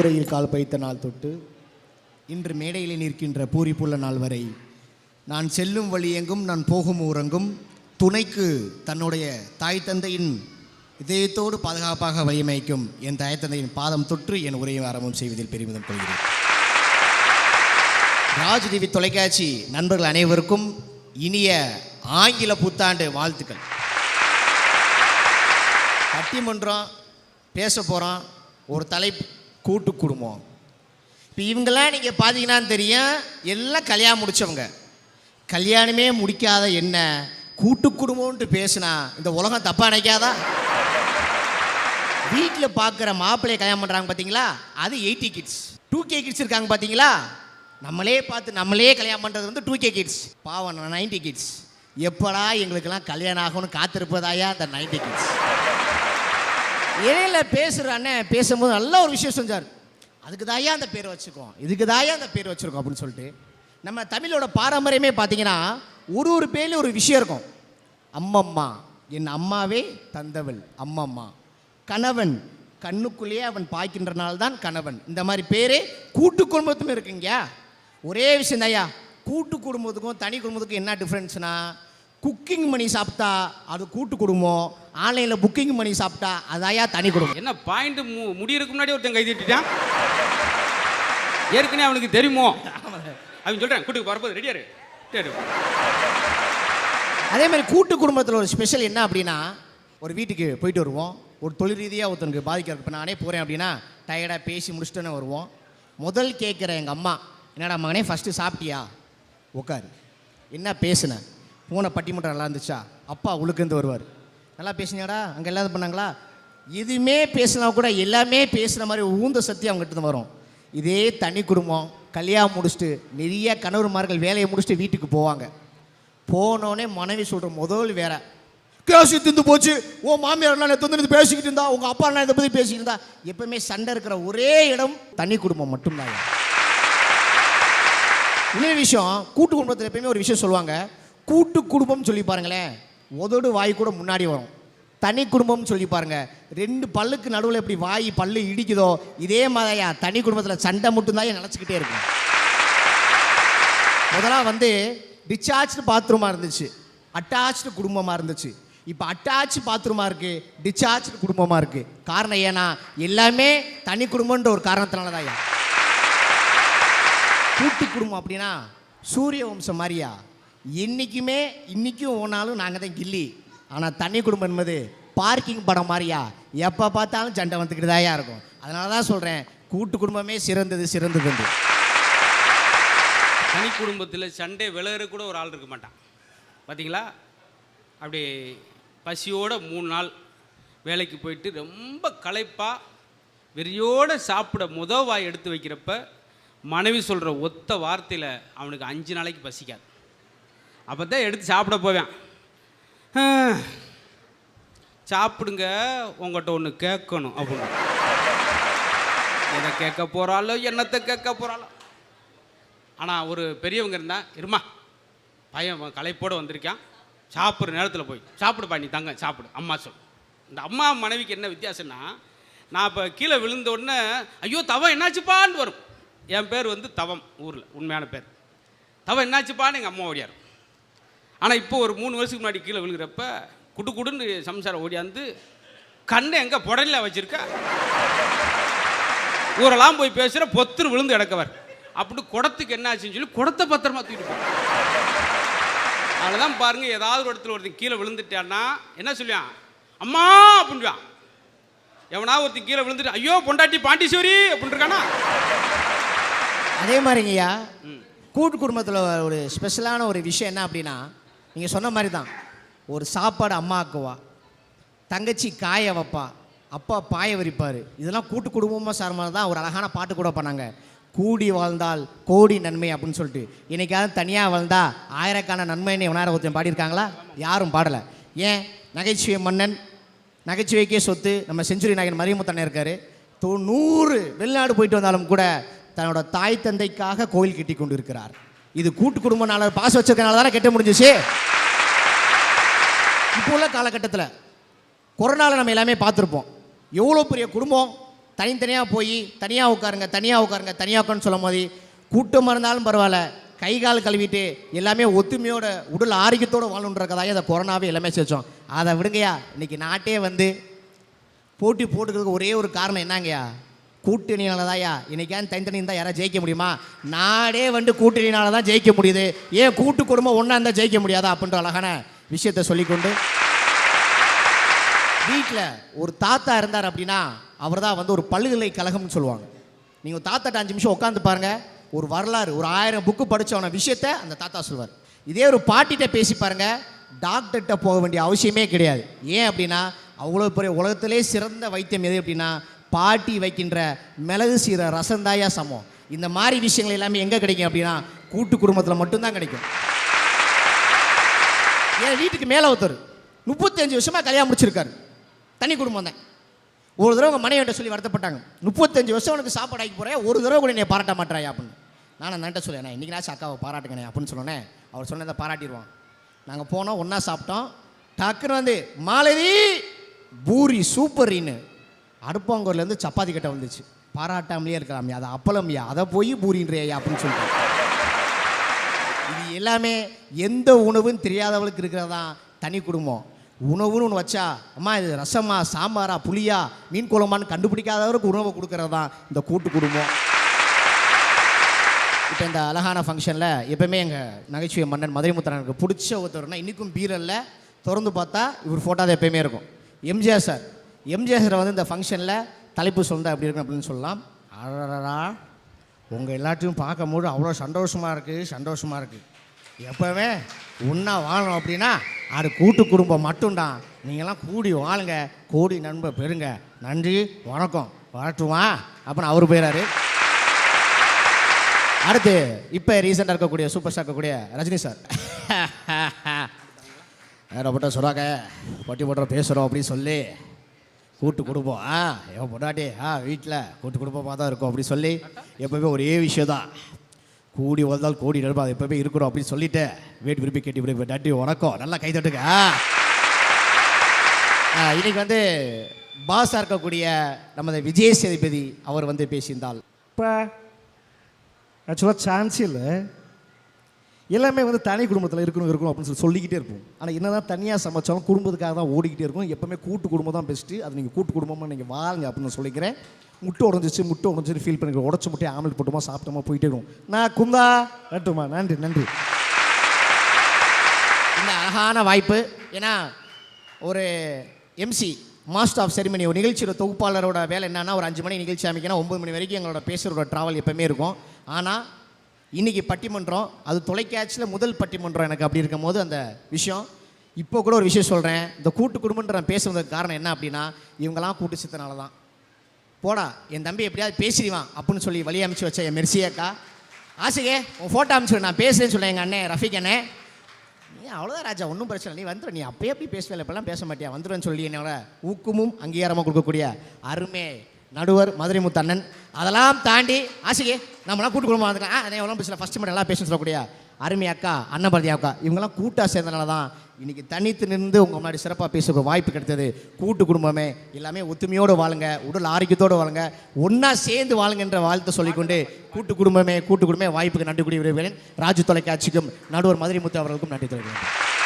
கூரையில் கால் பைத்த நாள் தொட்டு இன்று மேடையில் நிற்கின்ற பூரிப்புள்ள நாள் வரை நான் செல்லும் வழி எங்கும் நான் போகும் ஊரங்கும் துணைக்கு தன்னுடைய தாய் தந்தையின் இதயத்தோடு பாதுகாப்பாக வழிமைக்கும் என் தாய் தந்தையின் பாதம் தொற்று என் உரையும் ஆரம்பம் செய்வதில் பெருமிதம் கொள்கிறேன். ராஜ் டிவி தொலைக்காட்சி நண்பர்கள் அனைவருக்கும் இனிய ஆங்கில புத்தாண்டு வாழ்த்துக்கள். பட்டிமன்றம் பேச போகிறோம் ஒரு தலைப்பு கூட்டு குடும்பம் இப்போ இவங்கெல்லாம் நீங்கள் பார்த்தீங்கன்னா தெரியும் எல்லாம் கல்யாணம் முடிச்சவங்க. கல்யாணமே முடிக்காத என்ன? கூட்டு குடும்பம்ன்ட்டு பேசுனா இந்த உலகம் தப்பாக நினைக்காதா? வீட்டில் பார்க்குற மாப்பிள்ளையை கல்யாணம் பண்ணுறாங்க பார்த்தீங்களா அது eighty kids two K kids இருக்காங்க பார்த்தீங்களா நம்மளே பார்த்து நம்மளே கல்யாணம் பண்ணுறது வந்து டூ கே கிட்ஸ் பாவம் நைன்டி கிட்ஸ் எப்படா எங்களுக்கெல்லாம் கல்யாணம் ஆகும்னு காத்திருப்பதாயா அந்த நைன்டி கிட்ஸ் இடையில பேசுகிற அண்ணன் பேசும்போது நல்ல ஒரு விஷயம் செஞ்சார். அதுக்கு தாயா அந்த பேர் வச்சுருக்கோம்? இதுக்கு தாயா அந்த பேர் வச்சுருக்கோம் அப்படின்னு சொல்லிட்டு நம்ம தமிழோட பாரம்பரியமே பார்த்தீங்கன்னா ஒரு ஒரு பேர்லேயும் ஒரு விஷயம் இருக்கும். அம்மம்மா என் அம்மாவே தந்தவள் அம்மம்மா. கணவன் கண்ணுக்குள்ளேயே அவன் பாய்க்கின்றனால தான் கணவன். இந்த மாதிரி பேரே கூட்டு குடும்பத்துமே இருக்குங்க ஒரே விஷயம் ஐயா. கூட்டு குடும்பத்துக்கும் தனி குடும்பத்துக்கும் என்ன டிஃப்ரென்ஸ்னா குக்கிங் பண்ணி சாப்பிட்டா அது கூட்டு குடும்பம். ஆன்லைனில் புக்கிங் பண்ணி சாப்பிட்டா அதாயா தனி குடும்பம். என்ன பாயிண்ட் மு முடியறதுக்கு முன்னாடி ஒருத்தன் கை தட்டிட்டான். ஏற்கனவே அவனுக்கு தெரியுமோ? அவன் சொல்றேன் கூட்டுக்கு வரப்போது ரெடியா இரு. சரி அதே மாதிரி கூட்டு குடும்பத்தில் ஒரு ஸ்பெஷல் என்ன அப்படின்னா ஒரு வீட்டுக்கு போயிட்டு வருவோம். ஒரு தொழில் ரீதியாக ஒருத்தனுக்கு பாதிக்கிறது இப்போ நானே போகிறேன் அப்படின்னா டயர்டாக பேசி முடிச்சுட்டுன்னு வருவோம். முதல் கேட்குற எங்கள் அம்மா என்னடா மகனே ஃபஸ்ட்டு சாப்பிட்டியா? உட்காரு என்ன பேசுன? பூனை பட்டிமன்றம் நல்லா இருந்துச்சா? அப்பா உழுக்குந்து வருவார். நல்லா பேசினாடா அங்கே எல்லாம் இது பண்ணாங்களா? எதுவுமே பேசினா கூட எல்லாமே பேசுகிற மாதிரி ஊந்த சக்தி அவங்ககிட்ட வரும். இதே தனி குடும்பம் கல்யாணம் முடிச்சுட்டு நிறைய கணவர்மார்கள் வேலையை முடிச்சுட்டு வீட்டுக்கு போவாங்க. போனோடனே மனைவி சொல்கிற முதல் வேற. கேசி திந்து போச்சு. ஓ மாமியார் என்ன திந்து பேசிக்கிட்டு இருந்தா உங்கள் அப்பா என்ன இதை பற்றி பேசிக்கிட்டு இருந்தா எப்பவுமே சண்டை இருக்கிற ஒரே இடம் தனி குடும்பம் மட்டும்தான். இன்னொரு விஷயம் கூட்டு குடும்பத்தில் எப்பயுமே ஒரு விஷயம் சொல்லுவாங்க. கூட்டு குடும்பம் சொல்லி பாருங்களேன். உதடு வாய் கூட முன்னாடி வரும். தனி குடும்பம்னு சொல்லி பாருங்க. ரெண்டு பல்லுக்கு நடுவில் எப்படி வாய் பல்லு இடிக்குதோ இதே மாதிரியா தனி குடும்பத்தில் சண்டை மட்டும்தான் நினச்சிக்கிட்டே இருக்கும். முதலாக வந்து டிச்சார்ஜ்டு பாத்ரூமாக இருந்துச்சு. அட்டாச்சு குடும்பமாக இருந்துச்சு. இப்போ அட்டாச் பாத்ரூமாக இருக்குது டிச்சார்ஜ்டு குடும்பமாக இருக்குது காரணம் ஏன்னா எல்லாமே தனி குடும்பம்ன்ற ஒரு காரணத்தினால தான் கூட்டு குடும்பம் அப்படின்னா சூரிய வம்சம் மாதிரியா என்றைக்குமே இன்றைக்கும் ஓனாலும் நாங்கள் தான் கில்லி. ஆனால் தனி குடும்பம் என்பது பார்க்கிங் படம் மாதிரியா எப்போ பார்த்தாலும் சண்டை வந்துக்கிட்டுதாயா இருக்கும். அதனால தான் சொல்கிறேன் கூட்டு குடும்பமே சிறந்தது சிறந்தது தனி குடும்பத்தில் சண்டை விலகிற கூட ஒரு ஆள் இருக்க மாட்டான். பார்த்தீங்களா அப்படி பசியோட மூணு நாள் வேலைக்கு போயிட்டு ரொம்ப களைப்பாக வெறியோடு சாப்பிட முத வாய் எடுத்து வைக்கிறப்ப மனைவி சொல்கிற ஒத்த வார்த்தையில் அவனுக்கு அஞ்சு நாளைக்கு பசிக்காது. அப்போ தான் எடுத்து சாப்பிட போவேன். சாப்பிடுங்க உங்கள்கிட்ட ஒன்று கேட்கணும் அப்படின்னு. எதை கேட்க போகிறாளோ என்னத்தை கேட்க போகிறாளோ ஆனால் ஒரு பெரியவங்க இருந்தால் இருமா பையன் களைப்போடு வந்திருக்கான். சாப்பிட்ற நேரத்தில் போய் சாப்பிடுப்பா நீ தங்க சாப்பிடு அம்மா சொல். இந்த அம்மா மனைவிக்கு என்ன வித்தியாசம்னா நான் இப்போ கீழே விழுந்த உடனே ஐயோ தவம் என்னாச்சுப்பான்னு வரும். என் பேர் வந்து தவம் ஊரில் உண்மையான பேர். தவம் என்னாச்சுப்பான்னு எங்கள் அம்மா ஓடியார் ஆனால் இப்போ ஒரு மூணு வருஷத்துக்கு முன்னாடி கீழே விழுகிறப்ப குடு குடுன்னு சம்சாரம் ஓடியாந்து கண்ணை எங்கே புடலில் வச்சிருக்கா? ஊரெல்லாம் போய் பேசுகிற பொத்துரு விழுந்து கிடக்கவர். அப்படி குடத்துக்கு என்ன ஆச்சுன்னு சொல்லி குடத்தை பத்திரமா தூக்கிட்டு அதெல்லாம் பாருங்க ஏதாவது ஒரு இடத்துல ஒருத்தன் கீழே விழுந்துட்டான்னா என்ன சொல்லுவான்? அம்மா அப்படின்வான் எவனா ஒருத்தன் கீழே விழுந்துட்டு ஐயோ பொண்டாட்டி பாண்டீஸ்வரி அப்படின்னு இருக்கானா? அதே மாதிரிங்கய்யா. கூட்டு குடும்பத்தில் ஒரு ஸ்பெஷலான ஒரு விஷயம் என்ன அப்படின்னா நீங்கள் சொன்ன மாதிரி தான் ஒரு சாப்பாடு அம்மா ஆக்குவா தங்கச்சி காய வைப்பா. அப்பா பாய விரிப்பார். இதெல்லாம் கூட்டு குடும்பமாக சார்பாக தான் ஒரு அழகான பாட்டு கூட பண்ணாங்க கூடி வாழ்ந்தால் கோடி நன்மை அப்படின்னு சொல்லிட்டு. இன்றைக்காவது தனியாக வாழ்ந்தா ஆயிரக்கான நன்மைன்னு எவனார ஒருத்தன் பாடியிருக்காங்களா? யாரும் பாடலை. ஏன்? நகைச்சுவை மன்னன் நகைச்சுவைக்கே சொத்து. நம்ம செஞ்சுரி நாயகன் மரியமுத்தண்ணன் இருக்கார். தொண்ணூறு வெளிநாடு போயிட்டு வந்தாலும் கூட தன்னோட தாய் தந்தைக்காக கோயில் கட்டி கொண்டு இருக்கிறார் இது கூட்டு குடும்பனால பாஸ் வச்சிருக்கனால தானே கெட்ட முடிஞ்சிச்சு? இப்போ உள்ள காலகட்டத்தில் கொரோனாவில் நம்ம எல்லாமே பார்த்துருப்போம். எவ்வளோ பெரிய குடும்பம்? தனித்தனியாக போய் தனியாக உட்காருங்க தனியாக உட்காருங்க தனியாக உட்காருன்னு சொல்லும் போது கூட்டமாக இருந்தாலும் பரவாயில்ல கை கால் கழுவிட்டு எல்லாமே ஒத்துமையோட உடல் ஆரோக்கியத்தோடு வாழணுன்றக்கதாக அதை கொரோனாவே எல்லாமே சேச்சோம் அதை விடுங்கய்யா இன்னைக்கு நாட்டே வந்து போட்டி போட்டுக்கிறதுக்கு ஒரே ஒரு காரணம் என்னங்கய்யா? கூட்டணினால தான்யா இன்னைக்கான் தனித்தனி இருந்தால் யாராவது ஜெயிக்க முடியுமா? நாடே வந்து கூட்டணினால தான் ஜெயிக்க முடியுது. ஏன் கூட்டு குடும்பம் ஒன்றா இருந்தால் ஜெயிக்க முடியாதா அப்படின்ற அழகான விஷயத்தை சொல்லிக்கொண்டு வீட்டில் ஒரு தாத்தா இருந்தார் அப்படின்னா அவர் தான் வந்து ஒரு பல்கலைக்கழகம்னு சொல்லுவாங்க. நீங்கள் தாத்தாட்ட அஞ்சு நிமிஷம் உட்காந்து பாருங்கள் ஒரு வரலாறு ஒரு ஆயிரம் புக்கு படித்தவன விஷயத்த அந்த தாத்தா சொல்வார் இதே ஒரு பாட்டிகிட்ட பேசி பாருங்கள் டாக்டர்கிட்ட போக வேண்டிய அவசியமே கிடையாது. ஏன் அப்படின்னா அவ்வளோ பெரிய உலகத்திலே சிறந்த வைத்தியம் எது அப்படின்னா பாட்டி வைக்கின்ற மிளகு சீர ரசந்தாயா சமம். இந்த மாதிரி விஷயங்கள் எல்லாமே எங்கே கிடைக்கும் அப்படின்னா கூட்டு குடும்பத்தில் மட்டும்தான் கிடைக்கும். என் வீட்டுக்கு மேலே ஒருத்தர் முப்பத்தஞ்சு வருஷமாக கல்யாணம் முடிச்சிருக்காரு. தனி குடும்பம் தான். ஒரு தடவை உங்கள் மனைவிட்ட சொல்லி வருத்தப்பட்டாங்க. முப்பத்தஞ்சு வருஷம் உனக்கு சாப்பாடு ஆக்கி போகிறேன் ஒரு தடவை கூட என்னை பாராட்ட மாட்டாயா அப்படின்னு. நான் அந்த சொல்லேன் நான் அக்காவை பாராட்டுங்கண்ணே அப்படின்னு சொன்னேன் அவர் சொன்னதை பாராட்டிடுவான். நாங்கள் போனோம் ஒன்றா சாப்பிட்டோம். டக்குன்னு வந்து மாலதி பூரி சூப்பரின்னு அடுப்பாங்கூர்லேருந்து சப்பாத்தி கட்ட வந்துச்சு. பாராட்டாமலே இருக்கலாமே அது அப்பளம்யா அதை போய் பூரின்றியா அப்படின்னு சொல்லிட்டு. இது எல்லாமே எந்த உணவுன்னு தெரியாதவளுக்கு தான் தனி குடும்பம். உணவுன்னு ஒன்று வச்சா அம்மா இது ரசமா சாம்பாரா புளியா மீன் குழம்பான்னு கண்டுபிடிக்காதவருக்கு உணவை கொடுக்கறது தான் இந்த கூட்டு குடும்பம். இப்போ இந்த அழகான ஃபங்க்ஷனில் எப்பவுமே எங்கள் நகைச்சுவை மன்னன் மதுரை முத்தனனுக்கு பிடிச்ச ஒருத்தர்னா இன்றைக்கும் பீரலில் திறந்து பார்த்தா இவர் ஃபோட்டோ தான் எப்பயுமே இருக்கும். எம்ஜிஆர் சார் எம்ஜிஆர் வந்து இந்த ஃபங்க்ஷனில் தலைப்பு சொந்த அப்படி இருக்கும் அப்படின்னு சொல்லலாம். அடடடா உங்கள் எல்லாத்தையும் பார்க்கும்போது அவ்வளோ சந்தோஷமாக இருக்குது சந்தோஷமாக இருக்குது எப்போவே ஒன்றா வாழணும் அப்படின்னா அது கூட்டு குடும்பம் மட்டும்தான். நீங்களாம் கூடி வாழுங்க கூடி நண்பர் பெறுங்க. நன்றி வணக்கம். வளர்த்துவான் அப்படின்னு அவர் போயிறாரு. அடுத்து இப்போ ரீசெண்டாக இருக்கக்கூடிய சூப்பர் ஸ்டார் இருக்கக்கூடிய ரஜினி சார் ரொம்ப சொல்கிறாங்க பட்டி போட்டுற பேசுகிறோம் அப்படின்னு சொல்லி. கூட்டு குடும்பம். ஆ என் பொண்டாட்டி ஆ வீட்டில் கூட்டு குடும்பமாக தான் இருக்கும் அப்படி சொல்லி எப்பவுமே ஒரே விஷயம் தான் கூடி வந்தால் கூடி நடுப்பா அது எப்பவுமே இருக்கிறோம் அப்படின்னு சொல்லிட்டு வீட்டு விரும்பி கேட்டு விரும்பி நன்றி வணக்கம். நல்லா கை தட்டுங்க. ஆ. இன்னைக்கு வந்து பாஸாக இருக்கக்கூடிய நமது விஜய் சேதுபதி அவர் வந்து பேசியிருந்தால். இப்போ ஆக்சுவலாக சான்ஸ் இல்லை எல்லாமே வந்து தனி குடும்பத்தில் இருக்கணும் இருக்கணும் அப்படின்னு சொல்லி சொல்லிக்கிட்டே இருப்போம். ஆனால் என்ன தான் தனியாக சமைச்சாலும் குடும்பத்துக்காக தான் ஓடிக்கிட்டே இருக்கும். எப்போவுமே கூட்டு குடும்பம் தான் பெஸ்ட்டு அது நீங்கள் கூட்டு குடும்பமாக நீங்கள் வாழுங்க அப்படின்னு சொல்லிக்கிறேன். முட்டை உடஞ்சிச்சு முட்டை உடஞ்சின்னு ஃபீல் பண்ணி உடச்சி முட்டையை ஆம்லெட் போட்டோமா சாப்பிட்டோமா போயிட்டே இருக்கும் நான் குந்தா நட்டுமா நன்றி நன்றி. இந்த அழகான வாய்ப்பு. ஏன்னா ஒரு எம்சி மாஸ்டர் ஆஃப் செரிமனி ஒரு நிகழ்ச்சியோட தொகுப்பாளரோட வேலை என்னன்னா ஒரு அஞ்சு மணி நிகழ்ச்சி அமைக்கணும் ஒம்பது மணி வரைக்கும் எங்களோட பேசுகிறோட ட்ராவல் எப்போவுமே இருக்கும். ஆனால் இன்னைக்கு பட்டிமன்றம் அது தொலைக்காட்சியில் முதல் பட்டிமன்றம் எனக்கு அப்படி இருக்கும் போது அந்த விஷயம். இப்போ கூட ஒரு விஷயம் சொல்கிறேன் இந்த கூட்டு குடும்பன்ற நான் பேசுவதற்கு காரணம் என்ன அப்படின்னா இவங்கெல்லாம் கூட்டு சித்தனால தான் போடா என் தம்பி எப்படியாவது பேசிடுவான் அப்படின்னு சொல்லி வழி அமைச்சு வச்ச என் மெர்சியக்கா ஆசையே உன் ஃபோட்டோ அனுப்பிச்சு நான் பேசுகிறேன்னு சொல்லேன் எங்கள் அண்ணன் ரஃபிக் அண்ணே. நீ அவ்வளோதான் ராஜா ஒன்றும் பிரச்சனை இல்லை. நீ வந்துடும் நீ அப்பயே அப்படி பேசுவேன் இப்போல்லாம் பேச மாட்டியா? வந்துடுன்னு சொல்லி என்னோட ஊக்கமும் அங்கீகாரமாக கொடுக்கக்கூடிய அருமை. நடுவர் மதுரை முத்தண்ணன். அதெல்லாம் தாண்டி ஆசைக்கு நம்மளாம் கூட்டு குடும்பம் வந்துக்கலாம் அதே எவ்வளோ பேசல ஃபஸ்ட் மட்டும் நல்லா பேச சொல்லக்கூடிய அருமை அக்கா அன்னபாரதி அக்கா இவங்கெல்லாம் கூட்டாக சேர்ந்தனால தான் இன்றைக்கி தனித்து நின்று உங்கள் முன்னாடி சிறப்பாக பேசுகிற வாய்ப்பு கிடைத்தது. கூட்டு குடும்பமே எல்லாமே ஒத்துமையோடு வாழுங்க உடல் ஆரோக்கியத்தோடு வாழுங்க ஒன்றா சேர்ந்து வாழுங்கன்ற வாழ்த்து சொல்லிக்கொண்டு கூட்டு குடும்பமே கூட்டு குடும்பமே வாய்ப்புக்கு நன்றி கூடிய விரும்புகிறேன் ராஜு தொலைக்காட்சிக்கும் நடுவர் மதுரை முத்து அவர்களுக்கும் நன்றி தெரிவிக்கிறேன்